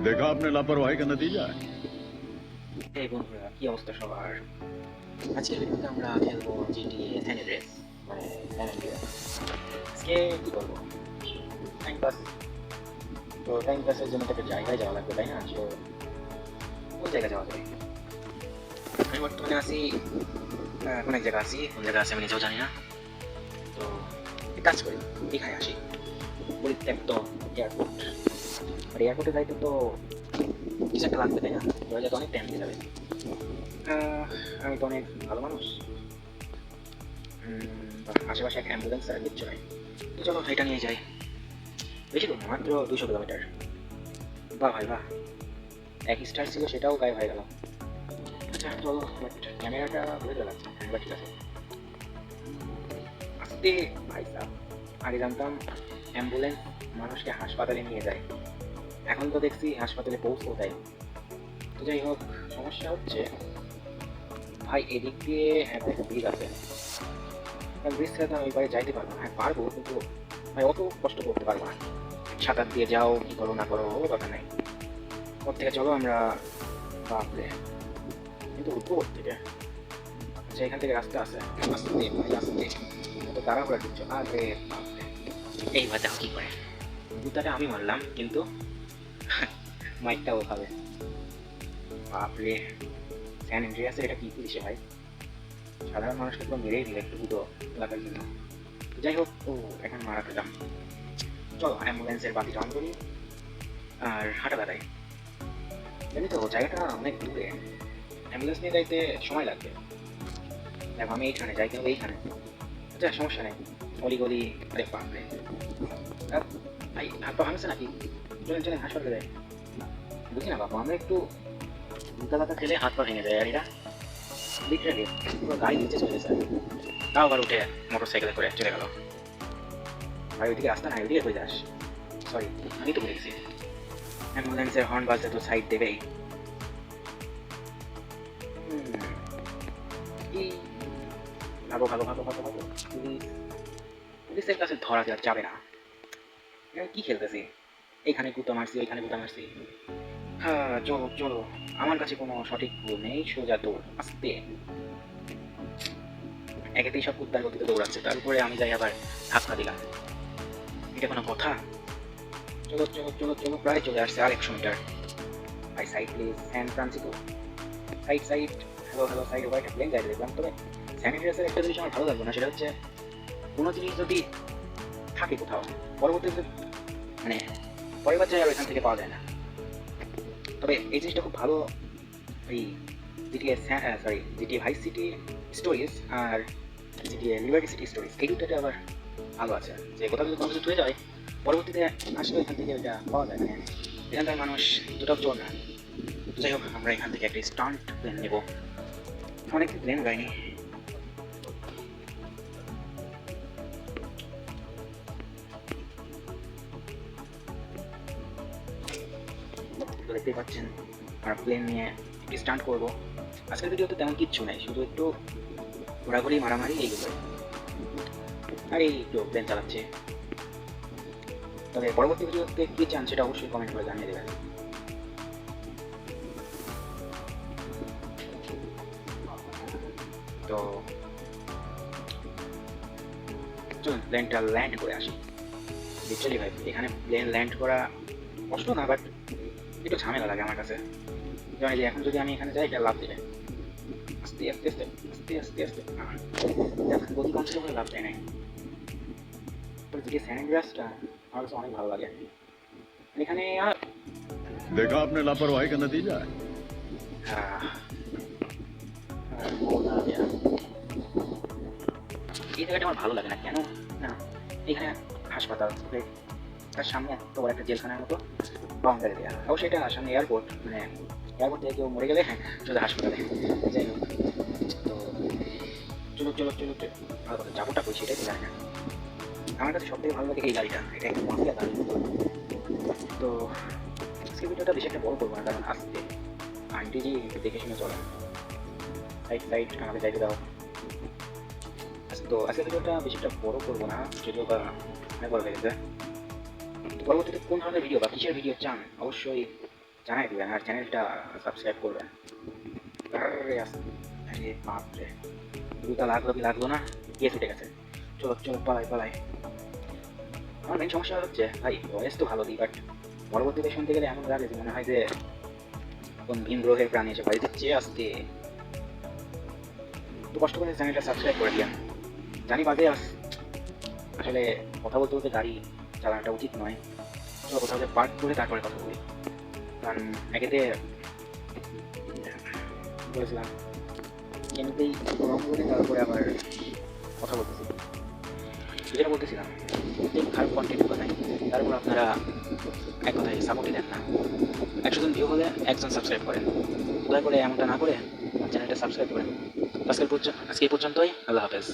देखा आपने लापरवाही का नतीजा है এই বন্ধুরা কি অবস্থা সবার আজকের ভিডিওতে আমরা খেলবো জিটিএ স্যান রেস মানে স্যান আন্ড্রিয়াস আজকে কি করবো টাইম পাস তো টাইম পাসের জন্য তো একটা জায়গায় যাওয়া লাগবে তাই না তো কোন জায়গায় যাওয়া যাবে আমি বর্তমানে আছি আহ, কোন এক জায়গা আছি কোন জায়গা আছে আমি নিজেও জানি না তো এক কাজ করি এখানে আসি পরিত্যক্ত এয়ারপোর্ট আর এয়ারপোর্টে যাইতে তো কিছু একটা লাগবে তাই না ধরা যায় তো অনেক টাইম লেগে যাবে আমি তো অনেক ভালো মানুষ আশেপাশে একটা অ্যাম্বুলেন্স আর কিচ্ছু নাই তো চলো এটা নিয়ে যাই বেশি দূর মাত্র দুশো কিলোমিটার বাহ ভাই বাহ এক স্টার ছিল সেটাও গায়ে হয়ে গেল আচ্ছা চলো বাট ক্যামেরাটা চলে যাচ্ছে হ্যাঁ ঠিক আছে আস্তে ভাই সাহ আগে জানতাম অ্যাম্বুলেন্স মানুষকে হাসপাতালে নিয়ে যায়। এখন তো দেখছি হাসপাতালে পৌঁছেও দেয়। তো যাই হোক, সমস্যা হচ্ছে, ভাই এদিক দিয়ে হ্যাঁ একটা ব্রিজ আছে ব্রিজ ছাড়া আমি এবারে যাইতে পারব। হ্যাঁ পারব, কিন্তু ভাই অত কষ্ট করতে পারব না। সাঁতার দিয়ে যাও, কি করো না করো ও কথা নাই। ওর থেকে চলো আমরা, বাপরে। কিন্তু উঠবো ওর থেকে আচ্ছা এখান থেকে রাস্তা আছে। আস্তে ভাই আস্তে তাড়াহুড়া দিচ্ছ আরে বাপরে। এইবার দেখো কি করে জুতাটা আমি মারলাম, কিন্তু মাইকটা ও খাবে বাপরে, স্যান এন্ড্রিয়াসের এটা কি পুলিশে ভাই? সাধারণ মানুষকে পুরো মেরেই দিলে একটু দুটো লাগার জন্য। যাই হোক, ও, এখন মারা পেলাম। চলো, অ্যাম্বুলেন্সের বাতি অন করি আর হাঁটা দাঁড়াই জানি তো, জায়গাটা অনেক দূরে। অ্যাম্বুলেন্স নিয়ে যাইতে সময় লাগবে। দেখো, আমি এইখানে, যাইতে হবে এইখানে। আচ্ছা সমস্যা নেই। অলি গলি আরে বাপরে। ভাই হাত পা ভাঙছে নাকি? চলেন চলেন হাসপাতালে যাই বুঝি না বাবা আমরা একটু জুতা কাতা খেলে হাত পা ভেঙে যায় আর এরা লিটারালি পুরো গাড়ি নিচে চলে গেছে তাও আবার উঠে মোটর সাইকেলে করে চলে গেল। ভাই ওইদিকে রাস্তা নাই ওইদিকে হয়ে যাস? সরি আমি তো বলেছি অ্যাম্বুলেন্সের হর্ন বাজতে তো সাইড দেবেই। ভাগো ভাগো ভাগো ভাগো ভাগো পুলিশ পুলিশের কাছে ধরা যা- যাবে না। কি খেলতেছি? এখানে গুতা মারছি ওইখানে গুতা মারছি। হ্যাঁ চলো চলো। আমার কাছে কোনো সঠিক ভুল নেই, সোজা দৌড়, আস্তে। একেতেই সব কুত্তার গতিতে দৌড়াচ্ছে তার উপরে আমি যাই আবার ধাক্কা দিলাম। এটা কোনো কথা? চলো চলো চলো চলো, প্রায় চলে আসছে আর একশো meter by side please San Francisco side side hello hello side একটা প্লেন যাই দেখলাম। তবে স্যানিটাইজারের একটা জিনিস আমার ভালো লাগবে না, সেটা হচ্ছে কোনো জিনিস যদি থাকে কোথাও, পরবর্তীতে মানে পরের যায় আর এখান থেকে পাওয়া যায় না। তবে এই জিনিসটা খুব ভালো এই GTA sorry GTA Vice City Stories আর জিটিএ লিবার্টি সিটি স্টোরিজ এই দুটাতে আবার ভালো আছে। যে কোথাও যদি কোনো কিছু ধুয়ে যায়, পরবর্তীতে আসলে এখান থেকে এটা পাওয়া যায়। মানে এখানকার মানুষ দুটাও চোর না। যাই হোক, আমরা এখান থেকে একটা স্টান্ট প্লেন নেব। অনেক প্লেন গাইনি। তো দেখতেই পাচ্ছেন আমরা প্লেন নিয়ে একটি স্টান্ট করব। আজকের ভিডিওতে তেমন কিচ্ছু নাই, শুধু একটু ঘোরাঘুরি, মারামারি এইগুলো আর এই একটু প্লেন চালাচ্ছে। তবে পরবর্তী ভিডিওতে কি চান সেটা অবশ্যই কমেন্ট করে জানিয়ে দেবেন। তো চলুন প্লেনটা ল্যান্ড করে আসি। লিটারালি ভাই, এখানে প্লেন ল্যান্ড করা কষ্ট না বাট একটু ঝামেলা লাগে আমার কাছে জানি যে এখন যদি আমি এখানে যাই এটা লাভ দেবে আস্তে আস্তে আস্তে আস্তে আস্তে আস্তে আহ, দেখেন গতি কম ছিল বলে লাভ দেয় নাই তো যে স্যান্ডগ্রাসটা আমার কাছে অনেক ভালো লাগে এখানে আর देखा आपने लापरवाही का नतीजा है আহ, আহ, বহুত ভালো লাগে। এই জায়গাটা আমার ভালো লাগে না কেন না এখানে হাসপাতাল তারপরে তার সামনে বড় একটা জেলখানার মতো বাউন্ডারি দেওয়া অবশ্যই এটা সামনে এয়ারপোর্ট মানে এয়ারপোর্ট থেকে কেউ মরে গেলে হ্যাঁ চলে হাসপাতালে। যাই হোক। তো চলো চলো চলো ভালো কথা যাবোটা করছি এটাই তো জানি না। আমার কাছে সব থেকে ভালো লাগে এই গাড়িটা। এটা একটু মাফিয়া গাড়ি। তো আজকে ভিডিওটা বেশি একটা বড় করব না কারণ আসতে আন্টি জি দেখে শুনে চলে। সাইড সাইড আমাকে যাইতে দাও। আচ্ছা, তো আজকে ভিডিওটা বেশি একটা বড় করব না যদিও বা অনেক বড় হয়ে গেছে। পরবর্তীতে কোন ধরনের ভিডিও বা কিসের ভিডিও চান, অবশ্যই জানাই দিবেন আর চ্যানেলটা সাবস্ক্রাইব করবেন। আরে বাপরে। দুটা লাগল কি লাগল না? গিয়ে ছুটে গেছে চলো চলো, পালাই পালাই। আমার মেন সমস্যা হচ্ছে, ভাই ভয়েস তো ভালো দিই বাট পরবর্তীতে শুনতে গেলে এমন লাগে যে মনে হয় যে কোন ভিন গ্রহের প্রাণী এসে বাড়িতে চেয়ে আসতে একটু কষ্ট করে চ্যানেলটা সাবস্ক্রাইব করে দিন জানি বাজে আস আসলে কথা বলতে বলতে গাড়ি চালানোটা উচিত নয়। চলো কোথাও পার্ক করে তারপরে কথা বলি। কারণ একেতে বলেছিলাম এমনিতেই রং করে তারপরে আবার কথা বলতেছি। যেটা বলতেছিলাম যে খারাপ কন্টেন্ট বানাই তারপর আপনারা এক কথায় সাপোর্টই দেন না। একশো জন ভিউ হলে একজন সাবস্ক্রাইব করেন। দয়া করে এমনটা না করে চ্যানেলটা সাবস্ক্রাইব করেন আজকের পর্যন্ত আজকে পর্যন্তই, আল্লাহ হাফেজ।